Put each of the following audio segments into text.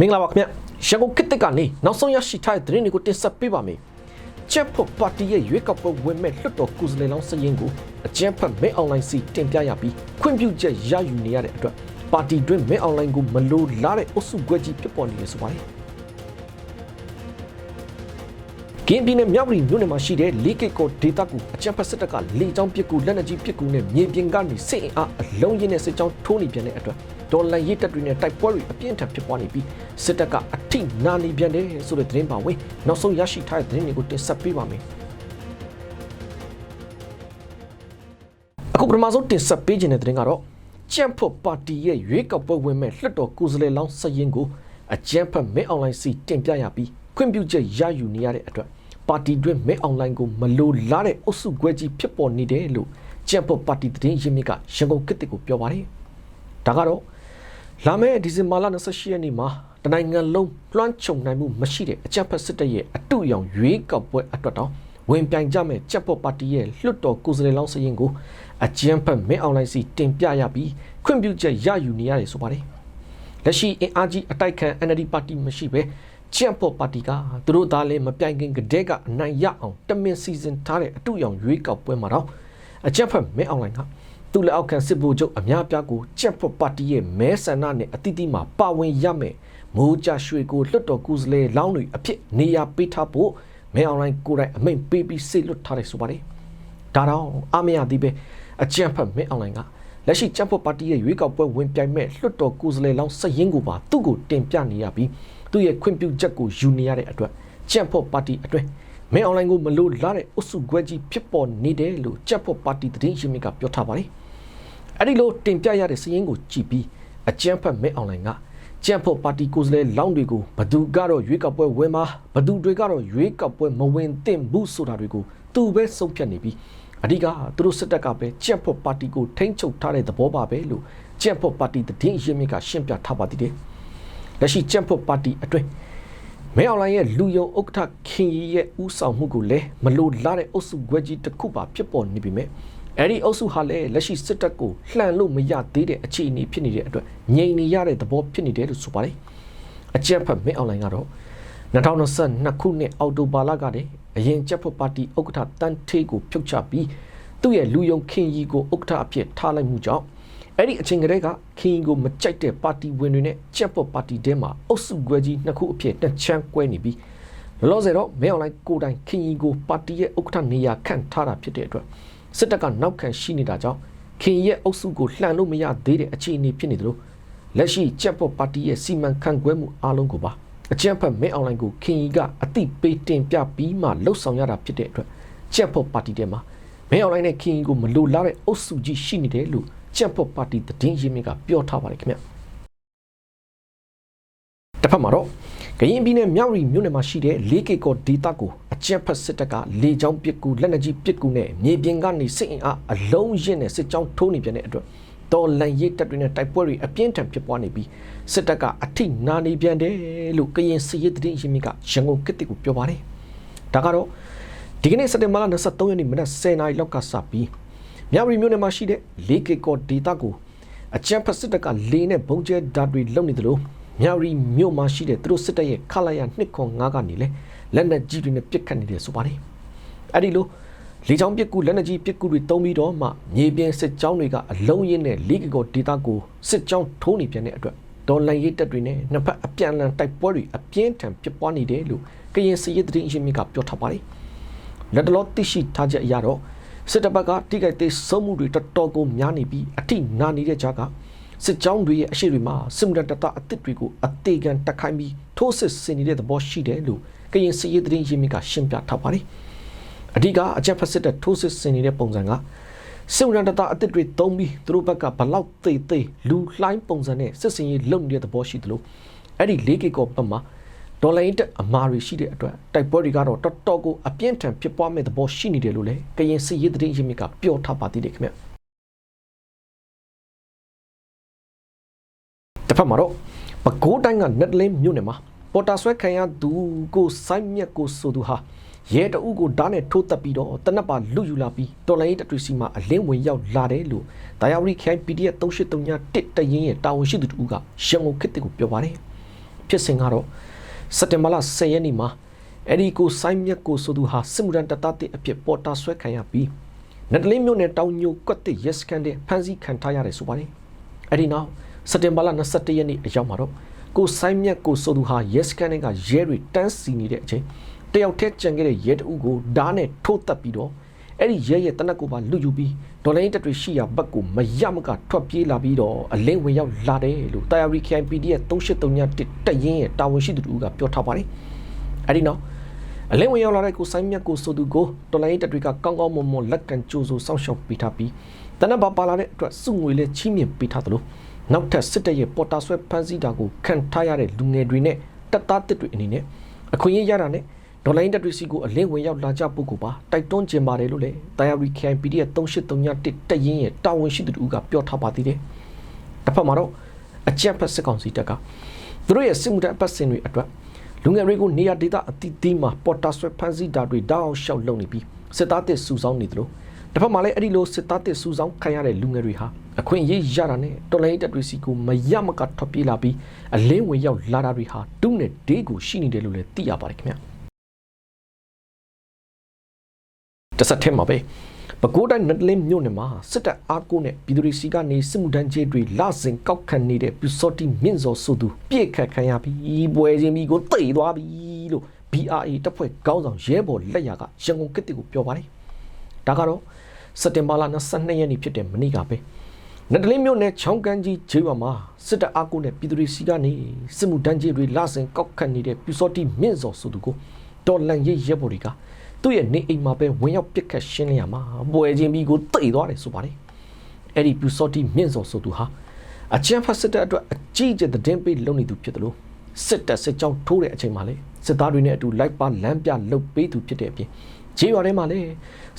မင်္ဂလာပါခင်ဗျရန်ကုန်ခေတ်တစ်ကနေနောက်ဆုံးရရှိထားတဲ့သတင်းတွေကိုတင်ဆက်ပေးပါမယ်ချက်ဖို့ပါတီရဲ့ရွေးကောက်ပွဲဝင်မဲ့လွှတ်တော်ကိုယ်စားလှယ်လောင်းစရင်ကိုအကြမ်းဖက်မဲအွန်လိုင်းစီတင်ပြရပြီးခွင့်ပြုချက်ရယူနေရတဲ့အတွက်ပါတီတွင်းမဲအွန်လိုင်းကိုမလိုလားတဲ့အုပ်စုခွဲကြီးဖြစ်ပေါ်နေရဆိုပါတယ်ကင်းပြည်နယ်မြောက်ပြည်မြို့နယ်မှာရှိတဲ့လေးကိတ်ကောဒေတာကူအကြံဖက်စစ်တပ်ကလေကြောင်းပစ်ကူလက်နက်ကြီးပစ်ကူနဲ့မြေပြင်ကနေစစ်အင်အားအလုံးရင်းနဲ့စစ်ကြောင်းထိုးနေပြန်တဲ့အတွက် ဒေါ်လာရစ်တပ်တွေနဲ့တိုက်ပွဲတွေအပြင်းထန်ဖြစ်ပွားနေပြီးစစ်တပ်ကအထိနာနေပြန်တယ်ဆိုတဲ့သတင်းပါဝင်နောက်ဆုံးရရှိထားတဲ့သတင်းတွေကိုတင်ဆက်ပေးပါမယ်အခုပထမဆုံးတင်ဆက်ပေးခြင်းတဲ့သတင်းကတော့ကြံ့ဖို့ပါတီရဲ့ရွေးကောက်ပွဲဝင်မဲ့လွှတ်တော်ကိုယ်စားလှယ်လောင်းစရင်ကိုအကြံဖက်မဲအွန်လိုင်းစီတင်ပြရပြီးခွင့်ပြုချက်ရယူနေရတဲ့အတွက်ပါတီတွင်းမဲအွန်လိုင်းကိုမလိုလားတဲ့အုပ်စုခွဲကြီးဖြစ်ပေါ်နေတယ်လို့ကြံ့ဖို့ပါတီသတင်းရင်းမြစ်ကရန်ကုန်ကစ်တစ်ကိုပြောပါတယ်ဒါကတော့ လာမယ့်ဒီဇင်ဘာလ28ရက်နေ့မှာတနိုင်ငံလုံးလွှမ်းခြုံနိုင်မှုမရှိတဲ့အကြံဖက်စစ်တပ်ရဲ့အတူရောင်ရွေးကောက်ပွဲအတွက်တော့ဝင်ပြိုင်ကြမဲ့ကြက်ပေါ်ပါတီရဲ့လွှတ်တော်ကိုယ်စားလှယ်လောင်းစရင်ကိုအကြံဖက်မဲအွန်လိုင်းစီတင်ပြရပြီးခွင့်ပြုချက်ရယူနေရတယ်ဆိုပါတယ်လက်ရှိအင်အားကြီးအတိုက်ခံ NLD ပါတီမရှိပဲချမ်ပေါ်ပါတီကသူတို့သားလည်းမပြိုင်ခင်ကတည်းကအနိုင်ရအောင်တမင်စီစဉ်ထားတဲ့အတူရောင်ရွေးကောက်ပွဲမှာတော့အချက်ဖက်မဲအွန်လိုင်းက သူ့လက်အောက်ခံစစ်ဗိုလ်ချုပ်အများပြားကိုချက်ဖို့ပါတီရဲ့မဲဆန္ဒနဲ့အတိအသီးမှာပါဝင်ရမယ်မိုးကြရွှေကိုလွတ်တော်ကူစလေလောင်းတွေအဖြစ်နေရာပေးထားဖို့မဲအွန်လိုင်းကိုယ်တိုင်အမိန့်ပေးပြီးစေလွတ်ထားတယ်ဆိုပါတယ်ဒါတော့အမရသည်ပဲအကြံဖက်မဲအွန်လိုင်းကလက်ရှိချက်ဖို့ပါတီရဲ့ရွေးကောက်ပွဲဝင်ပြိုင်မဲ့လွတ်တော်ကူစလေလောင်းစရင်ကိုပါသူ့ကိုတင်ပြနေရပြီးသူ့ရဲ့ခွင့်ပြုချက်ကိုယူနေရတဲ့အတွက်ကြက်ဖို့ပါတီအတွင်း မဲအွန်လိုင်းကိုမလို့လာတဲ့အုပ်စုခွဲကြီးဖြစ်ပေါ်နေတယ်လို့ကြက်ဖို့ပါတီသတင်းရှင်မြစ်ကပြောထားပါတယ်။အဲဒီလိုတင်ပြရတဲ့စည်ရင်းကိုကြည့်ပြီးအကြမ်းဖက်မဲအွန်လိုင်းကကြက်ဖို့ပါတီကိုယ်စားလှယ်လောင်းတွေကိုဘသူကတော့ရွေးကောက်ပွဲဝင်မှာဘသူတွေကတော့ရွေးကောက်ပွဲမဝင်သင့်ဘူးဆိုတာတွေကိုသူပဲဆုံးဖြတ်နေပြီးအဓိကသူတို့စစ်တပ်ကပဲကြက်ဖို့ပါတီကိုထိန်းချုပ်ထားတဲ့သဘောပါပဲလို့ကြက်ဖို့ပါတီသတင်းရှင်မြစ်ကရှင်းပြထားပါသေးတယ်။လက်ရှိကြက်ဖို့ပါတီအတွင်း မဲအွန်လိုင်းရဲ့လူယုံဥက္ကဋ္ဌခင်ရီရဲ့ဥဆောင်မှုကိုလည်းမလိုလားတဲ့အုပ်စုခွဲကြီးတစ်ခုပါဖြစ်ပေါ်နေပြီမဲ့အဲ့ဒီအုပ်စုဟာလည်းလက်ရှိစစ်တပ်ကိုလှန်လို့မရသေးတဲ့အခြေအနေဖြစ်နေတဲ့အတွက်ငြိမ်နေရတဲ့သဘောဖြစ်နေတယ်လို့ဆိုပါတယ်အကြက်ဖက်မဲအွန်လိုင်းကတော့2022ခုနှစ်အောက်တိုဘာလကတည်းအရင်ကြက်ဖက်ပါတီဥက္ကဋ္ဌတန်းထေးကိုဖြုတ်ချပြီးသူ့ရဲ့လူယုံခင်ရီကိုဥက္ကဋ္ဌအဖြစ်ထားလိုက်မှုကြောင့် အဲ့ဒီအချိန်ကတည်းကခင်ရီကိုမကြိုက်တဲ့ပါတီဝင်တွေနဲ့ကြက်ဖက်ပါတီတဲမှာအုပ်စုခွဲကြီးနှစ်ခုအဖြစ်နှစ်ချမ်းကွဲနေပြီးလောလောဆယ်တော့မဲအွန်လိုင်းကိုတိုင်ခင်ရီကိုပါတီရဲ့ဥက္ကဋ္ဌနေရာခန့်ထားတာဖြစ်တဲ့အတွက်စစ်တပ်ကနောက်ခံရှိနေတာကြောင့်ခင်ရဲ့အုပ်စုကိုလှန်လို့မရသေးတဲ့အခြေအနေဖြစ်နေတယ်လို့လက်ရှိကြက်ပေါ်ပါတီရဲ့စီမံခန့်ခွဲမှုအားလုံးကိုပါအကြံဖက်မဲအွန်လိုင်းကိုခင်ကြီးကအတိပေးတင်ပြပြီးမှလှုပ်ဆောင်ရတာဖြစ်တဲ့အတွက်ကြက်ပေါ်ပါတီထဲမှာမဲအွန်လိုင်းနဲ့ခင်ကြီးကိုမလိုလားတဲ့အုပ်စုကြီးရှိနေတယ်လို့ ကြက်ပေါ်ပါတီသတင်းရင်းမြစ်ကပြောထားပါတယ်ခင်ဗျတစ်ဖက်မှာတော့ကရင်ပြည်နယ်မြောက်ရီမြို့နယ်မှာရှိတဲ့လေးကေကောဒေတာကိုအကြက်ဖက်စစ်တပ်ကလေကြောင်းပစ်ကူလက်နက်ကြီးပစ်ကူနဲ့မြေပြင်ကနေစစ်အင်အားအလုံးရင်းနဲ့စစ်ကြောင်းထိုးနေပြန်တဲ့အတွက်တော်လန်ရေးတပ်တွေနဲ့တိုက်ပွဲတွေအပြင်းထန်ဖြစ်ပွားနေပြီးစစ်တပ်ကအထိနာနေပြန်တယ်လို့ကရင်စစ်ရေးတရင်ရင်းမြစ်ကရန်ကုန်ကစ်တစ်ကိုပြောပါတယ်။ဒါကတော့ဒီကနေ့စက်တင်ဘာလ23ရက်နေ့မနက်10:00နာရီလောက်ကစပြီး မြောက်ရီမြို့နယ်မှာရှိတဲ့လေးကေကောဒေတာကိုအကြက်ဖက်စစ်တပ်ကလေနဲ့ဘုံကျဲဓာတ်တွေလုံနေသလိုမြောက်ရီမြို့မှာရှိတဲ့သူတို့စစ်တပ်ရဲ့ခလာရ205ကနေလဲလက်နက်ကြီးတွေနဲ့ပစ်ခတ်နေတယ်ဆိုပါတယ်။အဲ့ဒီလိုလေကြောင်းပစ်ကူလက်နက်ကြီးပစ်ကူတွေတုံးပြီးတော့မှမြေပြင်စစ်ကြောင်းတွေကအလုံးရင်းနဲ့လီဂီကိုဒေတာကိုစစ်ကြောင်းထိုးနေပြန်တဲ့အတွက်ဒေါ်လန်ရေးတပ်တွေနဲ့နှစ်ဖက်အပြန်အလှန်တိုက်ပွဲတွေအပြင်းထန်ဖြစ်ပွားနေတယ်လို့ကရင်စစ်ရေးသတင်းအရှင်မြစ်ကပြောထားပါတယ်။လက်တလောသိရှိထားချက်အရတော့ စစ်တပ်ဘက်ကတိကျတဲ့စုံမှုတွေတော်တော်ကိုများနေပြီးအထိနာနေတဲ့ကြားကစစ်ကြောင်းတွေရဲ့အရှိတွေမှာစစ်မှုတတအသစ်တွေကိုအသေးခံတက်ခိုင်းပြီးထိုးစစ်ဆင်နေတဲ့သဘောရှိတယ်လို့ကရင်စစ်ရေးသတင်းရင်းမြစ်ကရှင်းပြထားပါတယ်။အဓိကအကြက်ဖက်စစ်တဲ့ထိုးစစ်ဆင်နေတဲ့ပုံစံကစစ်မှုတတအသစ်တွေတုံးပြီးသူတို့ဘက်ကဘလောက်သိသိလူလှိုင်းပုံစံနဲ့စစ်စင်ရေးလုပ်နေတဲ့သဘောရှိတယ်လို့အဲ့ဒီလေးကေကောဘက်မှာ ဒေါ်လာရင်းတက်အမာတွေရှိတဲ့အတွက်တိုက်ပွဲတွေကတော့တော်တော်ကိုအပြင်းထန်ဖြစ်ပွားမဲ့သဘောရှိနေတယ်လို့လည်းကရင်စစ်ရေးသတင်းရင်းမြစ်ကပြောထားပါသေးတယ်ခင်ဗျ။တစ်ဖက်မှာတော့ပဲခူးတိုင်းကနက်လင်းမြို့နယ်မှာပေါ်တာဆွဲခံရသူကိုစိုင်းမြက်ကိုဆိုသူဟာရဲတအုပ်ကိုဓာတ်နဲ့ထိုးတက်ပြီးတော့တနက်ပါလူယူလာပြီးတော်လိုင်းတတူစီမှာအလင်းဝင်ရောက်လာတယ်လို့ဒါယာဝရီခိုင် PDF 3831တရင်ရဲ့တာဝန်ရှိသူတူကရန်ကုန်ခေတ်ကိုပြောပါတယ်ဖြစ်စဉ်ကတော့ စက်တင်ဘာလ10ရက်နေ့မှာအဲ့ဒီကိုစိုင်းမြက်ကိုဆိုသူဟာစစ်မှုထမ်းတပ်သားတစ်အဖြစ်ပေါ်တာဆွဲခံရပြီးနတလင်းမြို့နယ်တောင်ညိုကွက်တစ်ရက်စကန်တဲ့ဖမ်းဆီးခံထားရတယ်ဆိုပါတယ်အဲ့ဒီနောက်စက်တင်ဘာလ21ရက်နေ့အရောက်မှာတော့ကိုစိုင်းမြက်ကိုဆိုသူဟာရက်စကန်ကရဲတွေတန်းစီနေတဲ့အချိန်တယောက်တည်းကြံခဲ့တဲ့ရဲတအုပ်ကိုဓာတ်နဲ့ထိုးတက်ပြီးတော့ အဲ့ဒီရဲရဲ့တနက်ကိုပါလူယူပြီးဒေါ်လာရင်းတက်တွေရှိရာဘက်ကိုမရမကထွက်ပြေးလာပြီးတော့အလင်းဝင်ရောက်လာတယ်လို့တာယာရီ KIPD ရဲ့3831တက်ရင်ရဲ့တာဝန်ရှိသူတို့ကပြောထားပါတယ်အဲ့ဒီနောက်အလင်းဝင်ရောက်လာတဲ့ကိုဆိုင်မြတ်ကိုဆိုသူကိုဒေါ်လာရင်းတက်တွေကကောင်းကောင်းမွန်မွန်လက်ကန်ကြိုးဆိုစောင့်ရှောက်ပေးထားပြီးတနက်ပါပါလာတဲ့အတွက်စုငွေလည်းချီးမြှင့်ပေးထားသလိုနောက်ထပ်စစ်တပ်ရဲ့ပေါ်တာဆွဲဖမ်းဆီးတာကိုခံထားရတဲ့လူငယ်တွေနဲ့တပ်သားတစ်တွေအနေနဲ့အခွင့်အရေးရတာနဲ့ ဒေါ်လာရင်းတက်တွေစီကိုအလင်းဝင်ရောက်လာကြဖို့ကိုပါတိုက်တွန်းကျင်ပါတယ်လို့လည်းတာယာရီ KIPD ရဲ့3831တက်ရင်ရဲ့တာဝန်ရှိသူတို့ကပြောထားပါသေးတယ်တစ်ဖက်မှာတော့အကြက်ဖက်စစ်ကောင်စီတပ်ကသူတို့ရဲ့စစ်မှုထမ်းအပတ်စဉ်တွေအတွက်လူငယ်တွေကိုနေရာဒေသအသီးသီးမှာပေါ်တာဆွဲဖမ်းဆီးတာတွေတောက်အောင်ရှောက်လုပ်နေပြီးစစ်သားတစ်စုဆောင်းနေတယ်လို့တစ်ဖက်မှာလည်းအဲ့ဒီလိုစစ်သားတစ်စုဆောင်းခံရတဲ့လူငယ်တွေဟာအခွင့်အရေးရတာနဲ့တော်လိုင်းတပ်တွေစီကိုမရမကထွက်ပြေးလာပြီးအလင်းဝင်ရောက်လာတာတွေဟာတုနဲ့ဒေးကိုရှိနေတယ်လို့လည်းသိရပါတယ်ခင်ဗျာ တဆက်ထဲမှာပဲပဲခူးတိုင်းနတ်လင်းမြို့နယ်မှာစစ်တပ်အားကိုးနဲ့ပြည်သူတွေစီကနေစစ်မှုထမ်းကြီးတွေလစဉ်ကောက်ခံနေတဲ့ပြူစော်တီမြင့်စော်ဆိုသူပြည့်ခတ်ခံရပြီးပွဲချင်းပြီးကိုတိတ်သွားပြီလို့ BRA တပ်ဖွဲ့ခေါင်းဆောင်ရဲဘော်လက်ရကရန်ကုန်ကစ်တီကိုပြောပါတယ်ဒါကတော့စက်တင်ဘာလ22ရက်နေ့ဖြစ်တဲ့မနေ့ကပဲနတ်လင်းမြို့နယ်ချောင်းကန်းကြီးဂျေးဝါမှာစစ်တပ်အားကိုးနဲ့ပြည်သူတွေစီကနေစစ်မှုထမ်းကြီးတွေလစဉ်ကောက်ခံနေတဲ့ပြူစော်တီမြင့်စော်ဆိုသူကိုတော်လန်ရေးရဲဘော်တွေက သူ့ရဲ့နေအိမ်မှာပဲဝင်ရောက်ပစ်ခတ်ရှင်းလင်းရမှာပွဲချင်းပြီးကိုတိတ်သွားတယ်ဆိုပါတယ်အဲ့ဒီပြူစော်တီမြင့်စော်ဆိုသူဟာအချမ်းဖတ်စစ်တပ်အတွက်အကြီးအကျယ်သတင်းပေးလုပ်နေသူဖြစ်တယ်လို့စစ်တပ်စစ်ကြောင်းထိုးတဲ့အချိန်မှာလေစစ်သားတွေနဲ့အတူလိုက်ပါလမ်းပြလှုပ်ပေးသူဖြစ်တဲ့အပြင်ဂျေးရွာထဲမှာလေ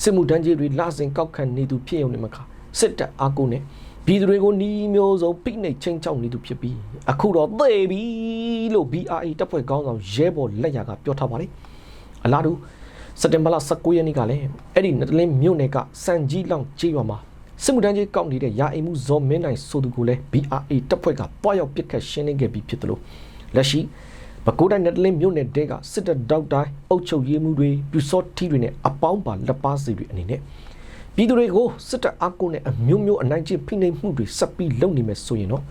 စစ်မှုတန်းကြီးတွေလစဉ်ကောက်ခံနေသူဖြစ်ရုံနဲ့မကစစ်တပ်အားကိုနဲ့ပြည်သူတွေကိုနီးမျိုးစုံပိနှိတ်ချင်းချောက်နေသူဖြစ်ပြီးအခုတော့သေပြီလို့ BRA တပ်ဖွဲ့ခေါင်းဆောင်ရဲဘော်လက်ရကပြောထားပါတယ်အလားတူ စက်တင်ဘာလ19ရက်နေ့ကလည်းအဲ့ဒီနတလင်းမြို့နယ်ကစံကြီးလောင်ကြေးရွာမှာစစ်မှုထမ်းကြီးကောက်နေတဲ့ရာအိမ်မှုဇော်မင်းနိုင်ဆိုသူကိုလည်း BRA တပ်ဖွဲ့ကပွားရောက်ပစ်ခတ်ရှင်းလင်းခဲ့ပြီးဖြစ်တယ်လို့လက်ရှိပဲခူးတိုင်းနတလင်းမြို့နယ်တဲကစစ်တပ်တောက်တိုင်းအုပ်ချုပ်ရေးမှုတွေပြူစောထီတွေနဲ့အပေါင်းပါလက်ပါစီတွေအနေနဲ့ပြည်သူတွေကိုစစ်တပ်အကုနဲ့အမျိုးမျိုးအနိုင်ကျင့်ဖိနှိပ်မှုတွေဆက်ပြီးလုပ်နေမယ်ဆိုရင်တော့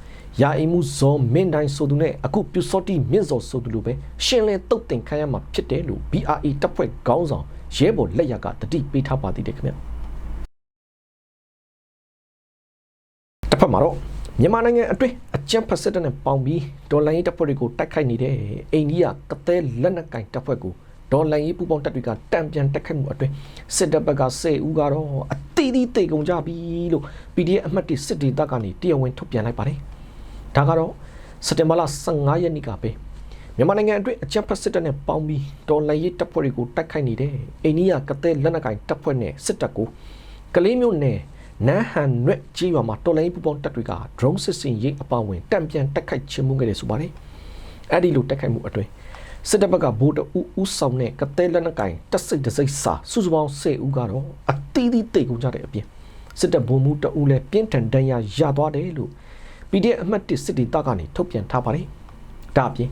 ရာအိမ်မှုဇော်မင်းတိုင်းဆိုသူနဲ့အခုပြူစောတီမြင့်စော်ဆိုသူလိုပဲရှင်းလင်းတုတ်တင်ခံရမှာဖြစ်တယ်လို့ BRA တပ်ဖွဲ့ခေါင်းဆောင်ရဲဘော်လက်ရကတတိပေးထားပါသေးတယ်ခင်ဗျတစ်ဖက်မှာတော့မြန်မာနိုင်ငံအတွင်းအကြမ်းဖက်စစ်တပ်နဲ့ပေါင်းပြီးဒေါ်လာရေးတပ်ဖွဲ့တွေကိုတိုက်ခိုက်နေတဲ့အိန္ဒိယကသဲလက်နက်ကင်တပ်ဖွဲ့ကိုဒေါ်လာရေးပူပေါင်းတပ်တွေကတံပြန်တက်ခတ်မှုအတွင်းစစ်တပ်ဘက်က10ဦးကတော့အတီးတီးတိတ်ကုန်ကြပြီလို့ PDF အမှတ်1စစ်ဒေသကနေတရားဝင်ထုတ်ပြန်လိုက်ပါတယ်။ ဒါကတော့စက်တင်ဘာလ15ရက်နေ့ကပဲမြန်မာနိုင်ငံအတွင်းအကြမ်းဖက်စစ်တပ်နဲ့ပေါင်းပြီးဒေါ်လာရေးတပ်ဖွဲ့တွေကိုတိုက်ခိုက်နေတဲ့အိန္ဒိယကသဲလက်နက်ကင်တပ်ဖွဲ့နဲ့စစ်တပ်ကိုကလေးမျိုးနဲ့နန်းဟန်ရွက်ကြီးရွာမှာတော်လိုင်းပူပေါင်းတပ်တွေက drone စစ်စင်ရေးအပဝင်တံပြန်တက်ခိုက်ခြင်းမှုခဲ့တယ်ဆိုပါတယ်။အဲ့ဒီလိုတက်ခိုက်မှုအတွင်းစစ်တပ်ဘက်ကဗိုလ်တအူဦးဆောင်တဲ့ကသဲလက်နက်ကင်တပ်စိတ်တစိတ်စာစုစုပေါင်း10ဦးကတော့အတီးတီးတိတ်ကုန်ကြတဲ့အပြင်စစ်တပ်ဗိုလ်မှူးတအူလည်းပြင်းထန်ဒဏ်ရာရသွားတယ်လို့ PDF အမှတ်1စစ်တီတပ်ကနေထုတ်ပြန်ထားပါတယ်။ဒါအပြင်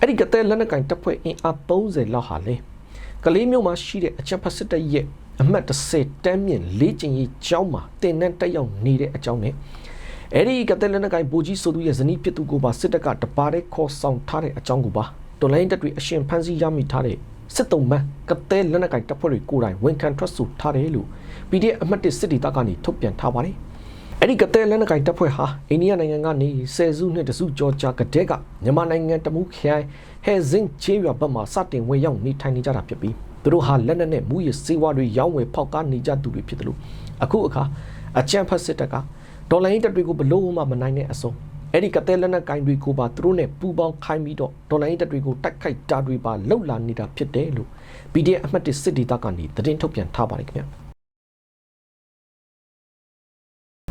အဲ့ဒီကတဲ့လက်နက်ကင်တပ်ဖွဲ့အင်အား30လောက်ဟာလေကလေးမျိုးမှာရှိတဲ့အချက်ဖက်စစ်တပ်ရဲ့အမှတ်30တန်းမြင့်လေးကျင်ရေးကျောင်းမှာတင်နှံတက်ရောက်နေတဲ့အကြောင်းနဲ့အဲ့ဒီကတဲ့လက်နက်ကင်ဘူကြီးဆိုသူရဲ့ဇနီးဖြစ်သူကိုပါစစ်တပ်ကတပါးတဲ့ခေါ်ဆောင်ထားတဲ့အကြောင်းကိုပါတော်လိုင်းတပ်တွေအရှင်ဖမ်းဆီးရမိထားတဲ့စစ်တုံးမန်းကတဲ့လက်နက်ကင်တပ်ဖွဲ့တွေကိုယ်တိုင်ဝန်ခံထွက်ဆိုထားတယ်လို့ PDF အမှတ်1စစ်တီတပ်ကနေထုတ်ပြန်ထားပါတယ် အဲ့ဒီကတဲ့လက်နက်ကိုင်တပ်ဖွဲ့ဟာအိန္ဒိယနိုင်ငံကနေဆယ်စုနှစ်တစုကျော်ကြာကတဲ့ကမြန်မာနိုင်ငံတမူးခရိုင်ဟဲဇင်းချေးရွာဘက်မှာစတင်ဝင်ရောက်နေထိုင်နေကြတာဖြစ်ပြီးသူတို့ဟာလက်နက်နဲ့မူရစေဝါတွေရောင်းဝယ်ဖောက်ကားနေကြသူတွေဖြစ်တယ်လို့အခုအခါအချမ်းဖတ်စစ်တပ်ကဒေါ်လာရင်းတပ်တွေကိုဘလို့မှမနိုင်တဲ့အစုံအဲ့ဒီကတဲ့လက်နက်ကင်တွေကိုပါသူတို့နဲ့ပူးပေါင်းခိုင်းပြီးတော့ဒေါ်လာရင်းတပ်တွေကိုတိုက်ခိုက်တာတွေပါလှုပ်လာနေတာဖြစ်တယ်လို့ PDF အမှတ်1စစ်ဒေသကနေသတင်းထုတ်ပြန်ထားပါတယ်ခင်ဗျာ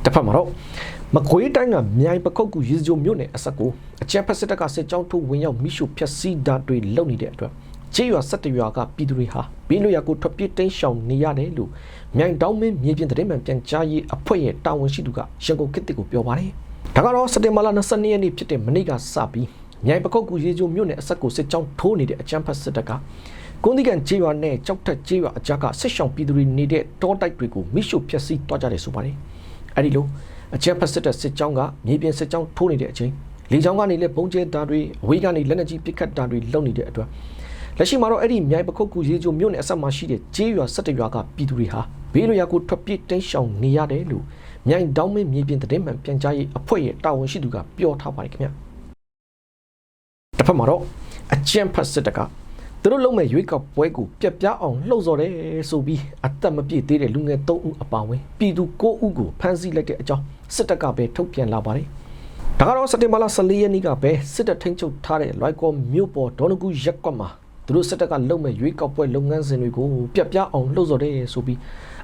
တစ်ဖက်မှာတော့မကွေးတိုင်းကမြိုင်ပခုတ်ကူရေစကြိုမြို့နယ်အဆက်ကိုအကြမ်းဖက်စစ်တပ်ကစစ်ကြောင်းထုတ်ဝင်ရောက်မိရှုဖျက်ဆီးတာတွေလုပ်နေတဲ့အတွက်ကျေးရွာ၁၁ရွာကပြည်သူတွေဟာဘေးလွတ်ရာကိုထွက်ပြေးတိမ်းရှောင်နေရတယ်လို့မြိုင်တောင်းမင်းမြေပြင်သတင်းမှန်ပြန်ကြားရေးအဖွဲ့ရဲ့တာဝန်ရှိသူကရန်ကုန်ခေတ်တစ်ကိုပြောပါတယ်။ဒါကတော့စက်တင်ဘာလ22ရက်နေ့ဖြစ်တဲ့မနေ့ကစပြီးမြိုင်ပခုတ်ကူရေကျိုမြို့နယ်အဆက်ကိုစစ်ကြောင်းထိုးနေတဲ့အကြမ်းဖက်စစ်တပ်ကကွန်ဒီကန်ကျေးရွာနဲ့ကြောက်ထက်ကျေးရွာအကြားကစစ်ဆောင်ပြည်သူတွေနေတဲ့တောတိုက်တွေကိုမိရှုဖျက်ဆီးတွားကြတယ်ဆိုပါတယ်။ အဲဒီလိုအကြမ်းဖက်စစ်တပ်စစ်ကြောင်းကမြေပြင်စစ်ကြောင်းထိုးနေတဲ့အချိန်လေကြောင်းကနေလည်းပုံကျဲတာတွေအဝေးကနေလက်နက်ကြီးပစ်ခတ်တာတွေလုပ်နေတဲ့အတွက်လက်ရှိမှာတော့အဲ့ဒီမြိုင်ပခုတ်ကူရေကျိုမြို့နယ်အဆက်မှာရှိတဲ့ကျေးရွာ၁၁ရွာကပြည်သူတွေဟာဘေးလွရာကိုထွက်ပြေးတိမ်းရှောင်နေရတယ်လို့မြိုင်တောင်းမင်းမြေပြင်သတင်းမှန်ပြန်ကြားရေးအဖွဲ့ရဲ့တာဝန်ရှိသူကပြောထားပါတယ်ခင်ဗျာ။တစ်ဖက်မှာတော့အကြမ်းဖက်စစ်တပ်က သူတို့လုံးမဲ့ရွေးကောက်ပွဲကိုပြက်ပြားအောင်လှုပ်ဆော်တယ်ဆိုပြီးအသက်မပြည့်သေးတဲ့လူငယ်၃ဦးအပါအဝင်ပြည်သူ၉ဦးကိုဖမ်းဆီးလိုက်တဲ့အကြောင်းစစ်တပ်ကပဲထုတ်ပြန်လာပါတယ်။ဒါကတော့စက်တင်ဘာလ14ရက်နေ့ကပဲစစ်တပ်ထိန်းချုပ်ထားတဲ့လွိုက်ကော်မြို့ပေါ်ဒေါ်နကူရက်ကွက်မှာသူတို့စစ်တပ်ကလုံမဲ့ရွေးကောက်ပွဲလုပ်ငန်းစဉ်တွေကိုပြက်ပြားအောင်လှုပ်ဆော်တယ်ဆိုပြီး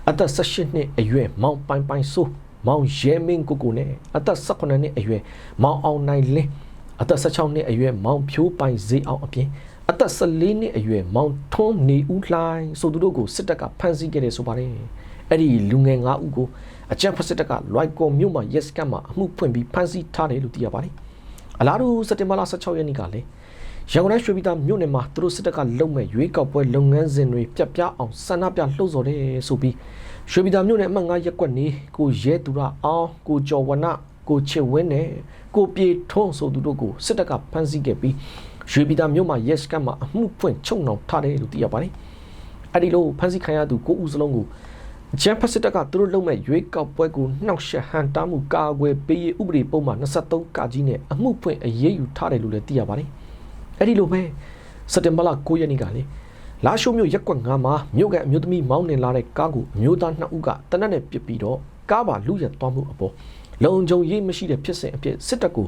အသက်18နှစ်အရွယ်မောင်ပိုင်ပိုင်ဆိုးမောင်ရဲမင်းကိုကိုနဲ့အသက်18နှစ်အရွယ်မောင်အောင်နိုင်လင်းအသက်16နှစ်အရွယ်မောင်ဖြိုးပိုင်ဈေးအောင်အပြင် အသက်14နှစ်အရွယ်မောင်ထွန်းနေဦးလှိုင်းဆိုသူတို့ကိုစစ်တပ်ကဖမ်းဆီးခဲ့တယ်ဆိုပါတယ်အဲ့ဒီလူငယ်9ဦးကိုအကြမ်းဖက်စစ်တပ်ကလွိုက်ကော်မြို့မှာရက်စကန်မှာအမှုဖွင့်ပြီးဖမ်းဆီးထားတယ်လို့သိရပါတယ်အလားတူစက်တင်ဘာလ16ရက်နေ့ကလည်းရန်ကုန်တိုင်းရွှေပြည်သာမြို့နယ်မှာသူတို့စစ်တပ်ကလုံမဲ့ရွေးကောက်ပွဲလုပ်ငန်းစဉ်တွေပြတ်ပြားအောင်ဆန္ဒပြလှုပ်ဆော်တယ်ဆိုပြီးရွှေပြည်သာမြို့နယ်အမှတ်9ရပ်ကွက်နေကိုရဲသူရအောင်ကိုကျော်ဝနကိုချစ်ဝင်းနဲ့ကိုပြေထွန်းဆိုသူတို့ကိုစစ်တပ်ကဖမ်းဆီးခဲ့ပြီး ရွှေပြည်သာမြို့မှာရက်စကန်မှာအမှုဖွင့်ချုပ်နှောင်ထားတယ်လို့သိရပါတယ်အဲ့ဒီလိုဖမ်းဆီးခံရသူကိုဦးစလုံးကိုဂျမ်ဖက်စစ်တပ်ကသူတို့လုံမဲ့ရွေးကောက်ပွဲကိုနှောက်ယှက်ဟန်တားမှုကာကွယ်ပေးရေးဥပဒေပုံမှန်23ကကြီးနဲ့အမှုဖွင့်အရေးယူထားတယ်လို့လည်းသိရပါတယ်အဲ့ဒီလိုပဲစက်တင်ဘာလ9ရက်နေ့ကလေလာရှိုးမြို့ရက်ကွက်9မှာမြို့ကအမျိုးသမီးမောင်းနှင်လာတဲ့ကားကိုအမျိုးသား2ဦးကတနက်နဲ့ပစ်ပြီးတော့ကားပါလူရက်သွားမှုအပေါ်လုံခြုံရေးမရှိတဲ့ဖြစ်စဉ်အဖြစ်စစ်တပ်ကို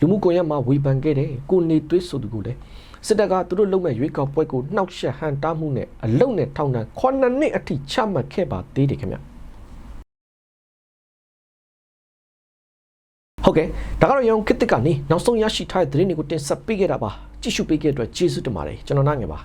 လူမှုကွန်ရက်မှာဝေဖန်ခဲ့တယ်ကိုနေသွေးဆိုသူကိုလည်းစစ်တပ်ကသူတို့လုံမဲ့ရွေးကောက်ပွဲကိုနှောက်ယှက်ဟန်တားမှုနဲ့အလုံနဲ့ထောင်ဒဏ်9နှစ်အထိချမှတ်ခဲ့ပါသေးတယ်ခင်ဗျဟုတ်ကဲ့ဒါကတော့ရောင်ခစ်တစ်ကနေနောက်ဆုံးရရှိထားတဲ့သတင်းတွေကိုတင်ဆက်ပေးခဲ့တာပါကြည့်ရှုပေးခဲ့တဲ့အတွက်ကျေးဇူးတင်ပါတယ်ကျွန်တော်နိုင်ငယ်ပါ